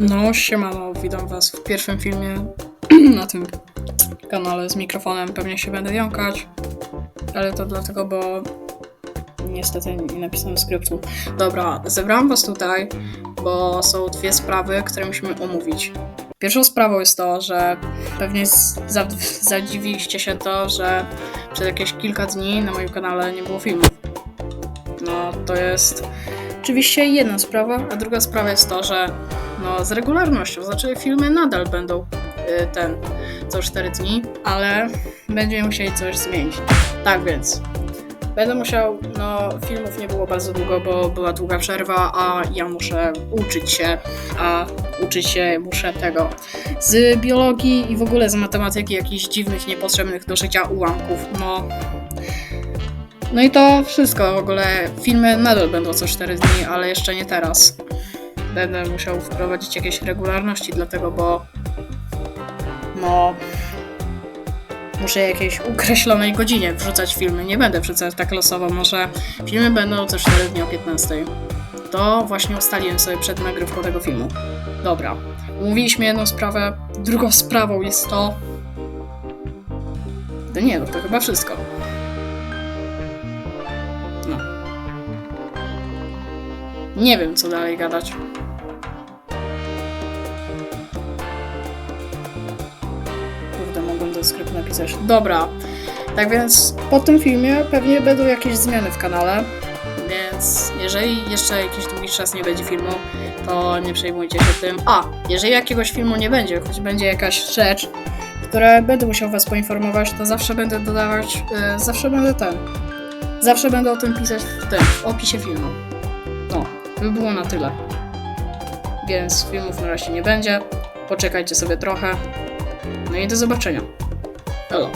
No, siemano, witam was w pierwszym filmie na tym kanale z mikrofonem. Pewnie się będę jąkać, ale to dlatego, bo niestety nie napisałem skryptu. Dobra, zebrałam was tutaj, bo są dwie sprawy, które musimy omówić. Pierwszą sprawą jest to, że pewnie zadziwiliście się to, że przez jakieś kilka dni na moim kanale nie było filmów. No, to jest oczywiście jedna sprawa, a druga sprawa jest to, że no, z regularnością, znaczy filmy nadal będą y, ten co 4 dni, ale będziemy musieli coś zmienić. Tak więc, będę musiał, no filmów nie było bardzo długo, bo była długa przerwa, a ja muszę uczyć się, a uczyć się muszę tego z biologii i w ogóle z matematyki, jakichś dziwnych, niepotrzebnych do życia ułamków, no... No i to wszystko, w ogóle filmy nadal będą co 4 dni, ale jeszcze nie teraz będę musiał wprowadzić jakieś regularności, dlatego bo no muszę jakiejś określonej godzinie wrzucać filmy. Nie będę wrzucać tak losowo, może filmy będą co 4 dni o 15. To właśnie ustaliłem sobie przed nagrywką tego filmu. Dobra, umówiliśmy jedną sprawę, drugą sprawą jest to... To nie, no to chyba wszystko. Nie wiem, co dalej gadać. Kurde, mogłem ten skrypt napisać. Dobra, tak więc po tym filmie pewnie będą jakieś zmiany w kanale, więc jeżeli jeszcze jakiś długi czas nie będzie filmu, to nie przejmujcie się tym. A, jeżeli jakiegoś filmu nie będzie, choć będzie jakaś rzecz, która będę musiał was poinformować, to zawsze będę dodawać, e, zawsze będę ten, zawsze będę o tym pisać w tym, w opisie filmu. By było na tyle. Więc filmów na razie nie będzie. Poczekajcie sobie trochę. No i do zobaczenia. Hello.